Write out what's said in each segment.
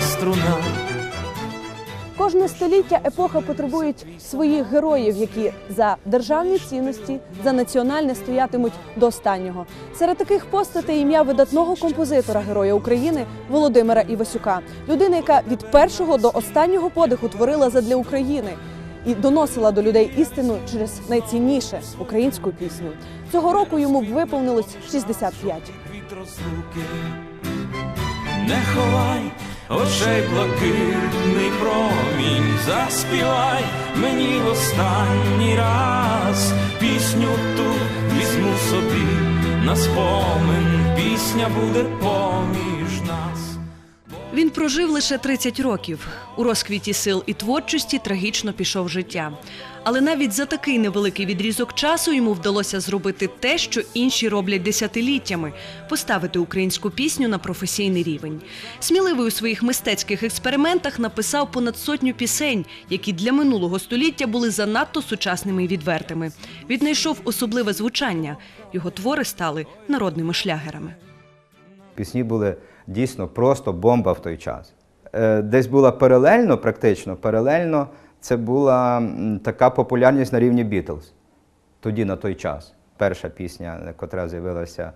струна. Кожне століття епоха потребують своїх героїв, які за державні цінності, за національне стоятимуть до останнього. Серед таких постатей ім'я видатного композитора Героя України Володимира Івасюка, людина, яка від першого до останнього подиху творила задля України і доносила до людей істину через найцінніше українську пісню. Цього року йому б виповнилось 65. від. Не ховай очей блакитний промінь, заспівай мені в останній раз пісню ту візьму собі на спомин, пісня буде поміж нас. Він прожив лише 30 років. У розквіті сил і творчості трагічно пішов життя. Але навіть за такий невеликий відрізок часу йому вдалося зробити те, що інші роблять десятиліттями поставити українську пісню на професійний рівень. Сміливий у своїх мистецьких експериментах написав понад сотню пісень, які для минулого століття були занадто сучасними і відвертими. Віднайшов особливе звучання. Його твори стали народними шлягерами. Пісні були дійсно просто бомба в той час. Е, Десь була паралельно, практично паралельно, це була така популярність на рівні Бітлз. Тоді на той час. Перша пісня, яка з'явилася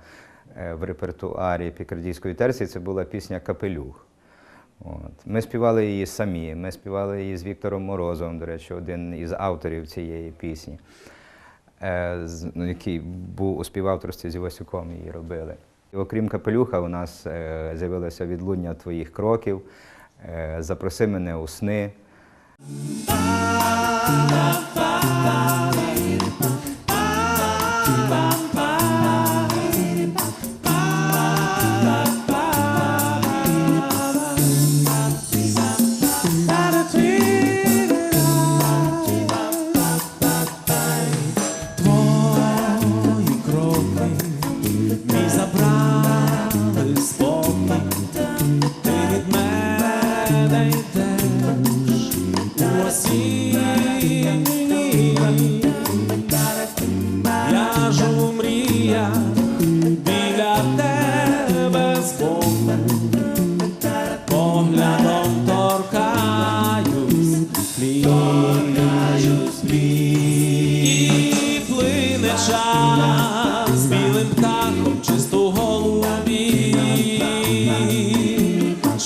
е, в репертуарі пікардійської терції, це була пісня Капелюх. От. Ми співали її самі, ми співали її з Віктором Морозовим, до речі, один із авторів цієї пісні, е, ну, який був у співавторстві з Івасюком її робили. Окрім капелюха, у нас е, з'явилося відлуння твоїх кроків, е, запроси мене у сни. Твої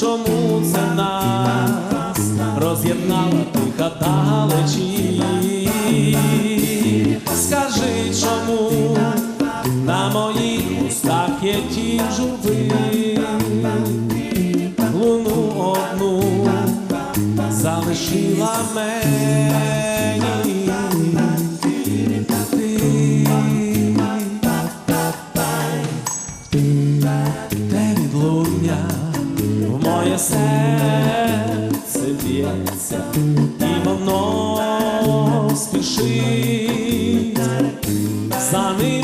Чому це нас роз'єднала тиха далечі? Скажи, чому на моїх устах є ті журби? Луну одну залишила мені. Моє серце б'ється, і воно спішить за ним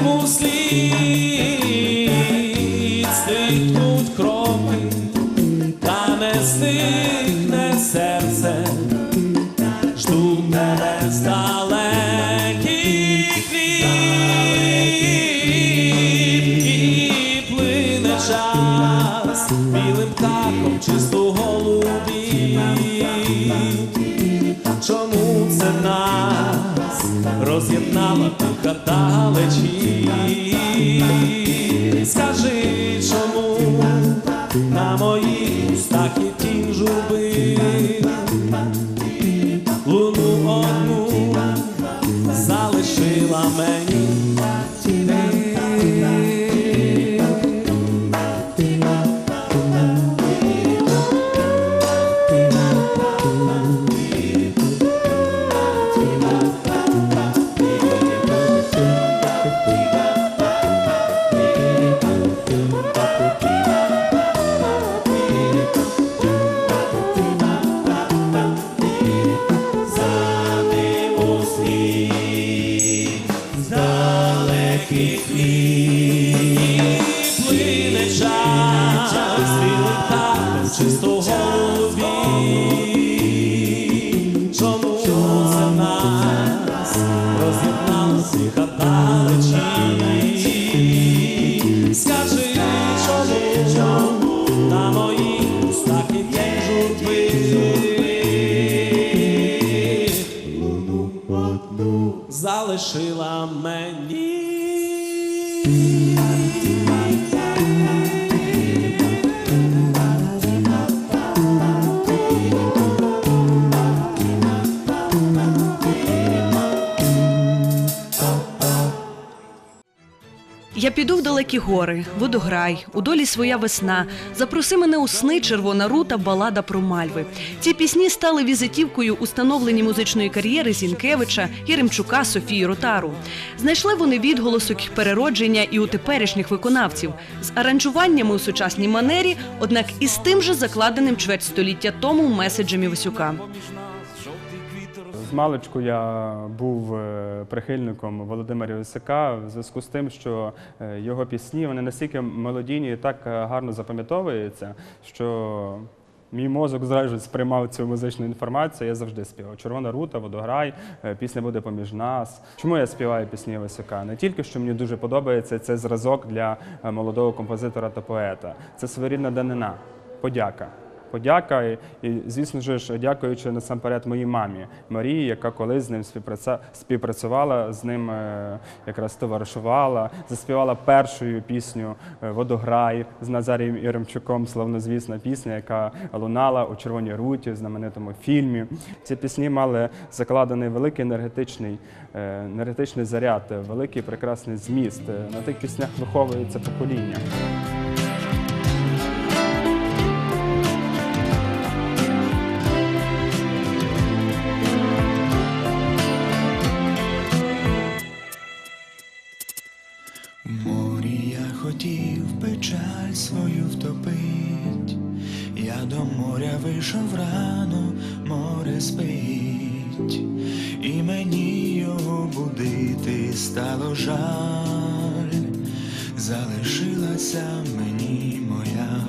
далечі? Скажи, чому на моїх устах є тінь журби? Луну одну залишила мені. Далеких літ плине час, білий птахом чисто піду в далекі гори, водограй, у долі своя весна. Запроси мене у сни, червона рута, балада про мальви. Ці пісні стали візитівкою у становленні музичної кар'єри Зінкевича, Єремчука, Софії Ротару. Знайшли вони відголосок переродження і у теперішніх виконавців з аранжуваннями у сучасній манері, однак і з тим же закладеним чверть століття тому меседжем Івасюка. З маличку я був е, прихильником Володимира Івасюка в зв'язку з тим, що е, його пісні вони настільки мелодійні і так е, гарно запам'ятовуються, що мій мозок зразу сприймав цю музичну інформацію. Я завжди співав. Червона рута, водограй, пісня буде поміж нас. Чому я співаю пісні Івасюка? Не тільки що мені дуже подобається це зразок для молодого композитора та поета. Це своєрідна данина, подяка. Подяка і, і, звісно ж, дякуючи насамперед моїй мамі Марії, яка колись з ним співпрацювала, з ним е, якраз товаришувала, заспівала першою пісню е, Водограй з Назарієм Іремчуком, славнозвісна пісня, яка лунала у Червоній руті, в знаменитому фільмі. Ці пісні мали закладений великий енергетичний, е, енергетичний заряд, великий прекрасний зміст. На тих піснях виховується покоління. Будити стало жаль, залишилася мені моя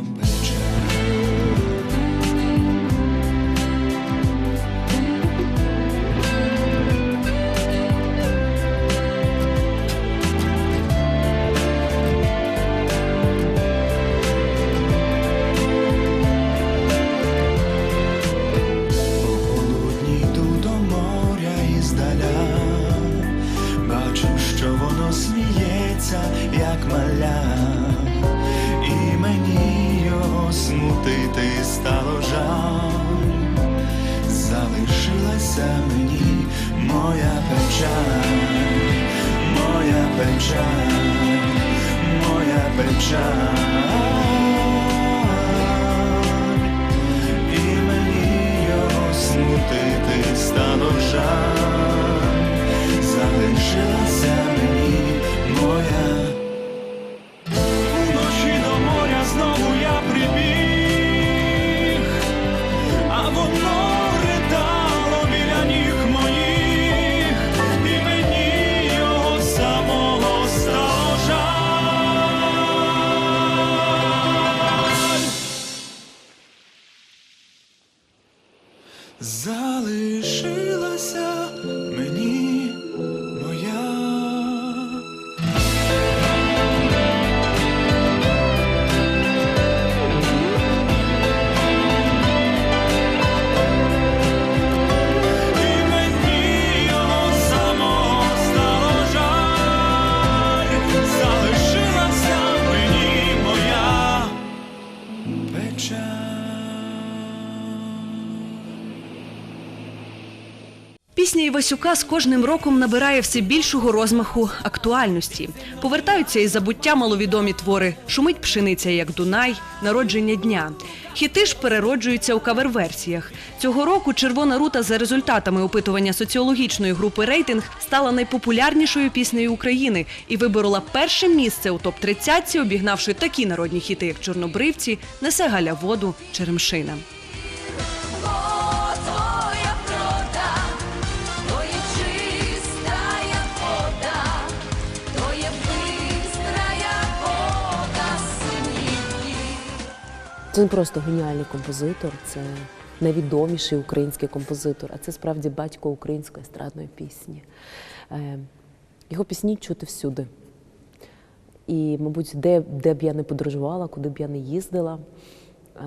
смутити стало жаль, залишилася мені моя печаль, моя печаль, моя печаль. І мені його смутити стало жаль, залишилася мені моя. Печаль. Пісня Івасюка з кожним роком набирає все більшого розмаху актуальності. Повертаються із забуття маловідомі твори Шумить пшениця, як Дунай, народження дня. Хіти ж перероджуються у кавер-версіях. Цього року Червона рута за результатами опитування соціологічної групи рейтинг стала найпопулярнішою піснею України і виборола перше місце у топ 30 обігнавши такі народні хіти, як Чорнобривці, Несе Галя воду, Черемшина. Це не просто геніальний композитор, це найвідоміший український композитор, а це справді батько української естрадної пісні. Е, Його пісні чути всюди. І, мабуть, де, де б я не подорожувала, куди б я не їздила. е,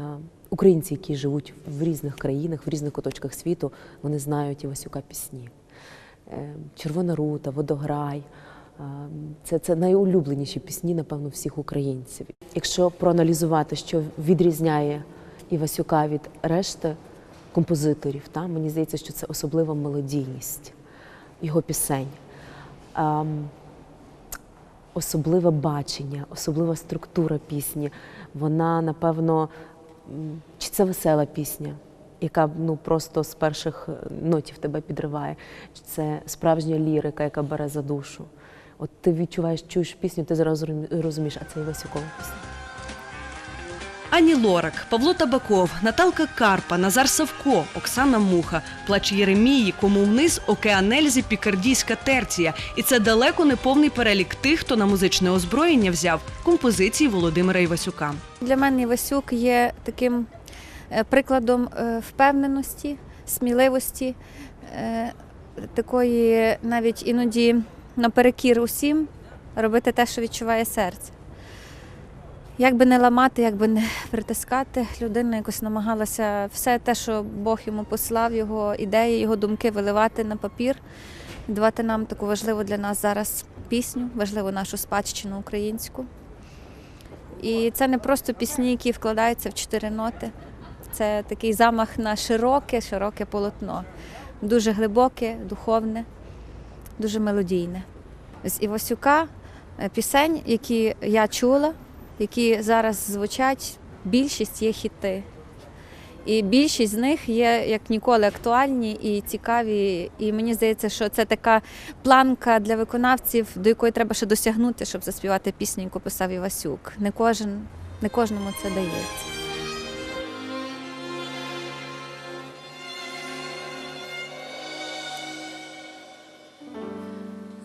Українці, які живуть в різних країнах, в різних куточках світу, вони знають Івасюка пісні. е, Червона рута, Водограй. Е, Це, це найулюбленіші пісні, напевно, всіх українців. Якщо проаналізувати, що відрізняє Івасюка від решти композиторів, та, мені здається, що це особлива мелодійність його пісень. Ем, особливе бачення, особлива структура пісні. Вона, напевно, чи це весела пісня, яка ну, просто з перших нотів тебе підриває, чи це справжня лірика, яка бере за душу. От ти відчуваєш, чуєш пісню, ти зразу розумієш, а це Івасюкова пісня. Ані Лорак, Павло Табаков, Наталка Карпа, Назар Савко, Оксана Муха, Плач Єремії, Кому вниз, Океан Ельзи, Пікардійська терція. І це далеко не повний перелік тих, хто на музичне озброєння взяв композиції Володимира Івасюка. Для мене Івасюк є таким е, прикладом е, впевненості, сміливості, е, такої навіть іноді наперекір усім робити те, що відчуває серце. Як би не ламати, як би не притискати, людина якось намагалася все те, що Бог йому послав, його ідеї, його думки виливати на папір, давати нам таку важливу для нас зараз пісню, важливу нашу спадщину українську. І це не просто пісні, які вкладаються в чотири ноти. Це такий замах на широке, широке полотно. Дуже глибоке, духовне, дуже мелодійне. З Івасюка е, пісень, які я чула, які зараз звучать, більшість є хіти. І більшість з них є як ніколи актуальні і цікаві. І мені здається, що це така планка для виконавців, до якої треба ще досягнути, щоб заспівати пісню, яку писав Івасюк. Не кожен, не кожному це дається.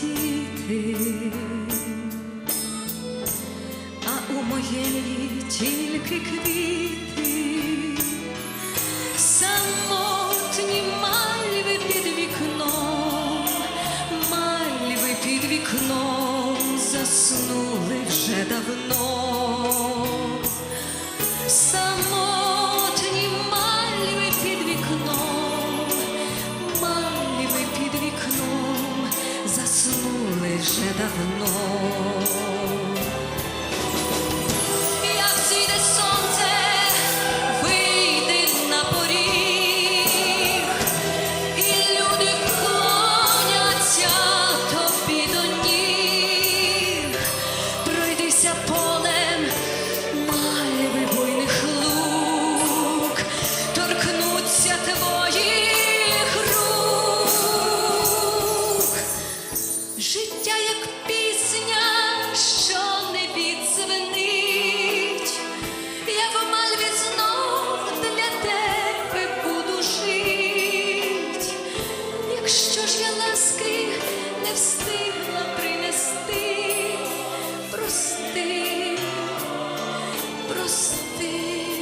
любі а у моєї тільки квіти, самотні мальви під вікном, мальви під вікном заснули вже давно. Вже давно. Не принести. Прости, прости,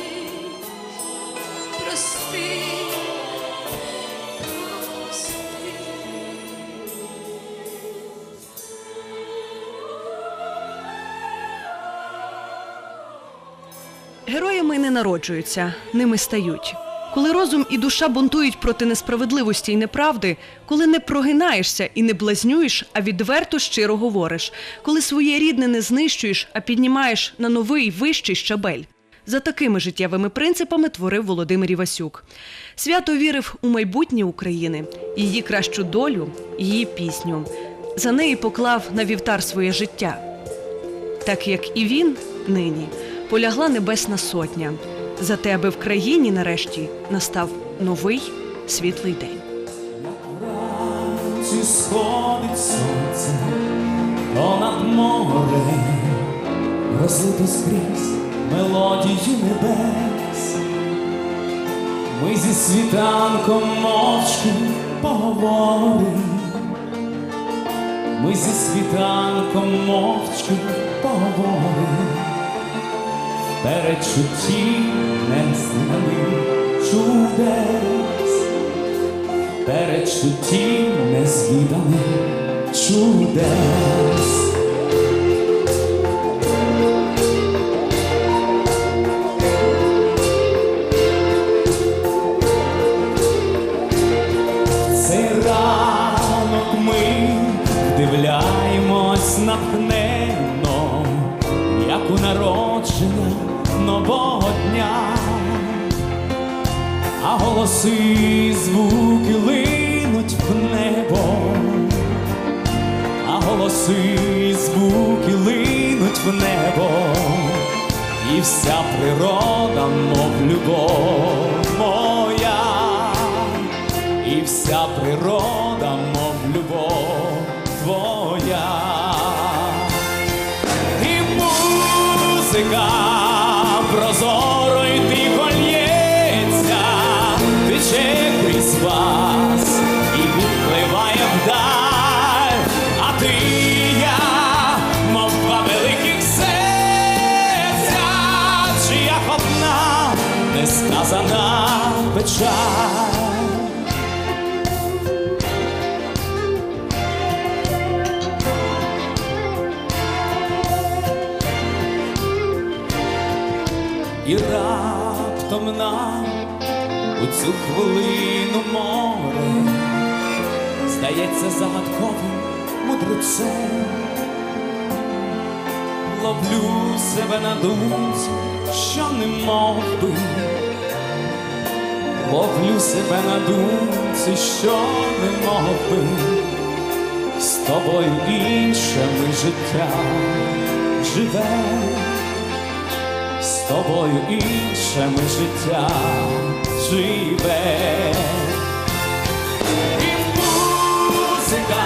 прости. Героями не народжуються, ними стають. Коли розум і душа бунтують проти несправедливості і неправди, коли не прогинаєшся і не блазнюєш, а відверто щиро говориш, коли своє рідне не знищуєш, а піднімаєш на новий вищий щабель. За такими життєвими принципами творив Володимир Івасюк. Свято вірив у майбутнє України, її кращу долю, її пісню. За неї поклав на вівтар своє життя. Так як і він нині полягла Небесна Сотня. За те, аби в країні нарешті настав новий світлий день. Чи сходить сонце понад морем, розлито скрізь мелодію небес. Ми зі світанком мовчки поговорим. Ми зі світанком мовчки поговорим. Перечутті незнаних чудес перечутті незвіданих чудес. Нового дня. А голоси звуки линуть в небо, а голоси звуки линуть в небо, і вся природа, мов любов моя, і вся природа, мов любов твоя. І музика печаль. І раптом нам у цю хвилину море здається загадковим мудрецем. Ловлю себе на думці, що не мов би, ловлю себе на думці, що не мог би з тобою іншими життя живе, з тобою іншими життя живе. І музика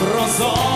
прозора.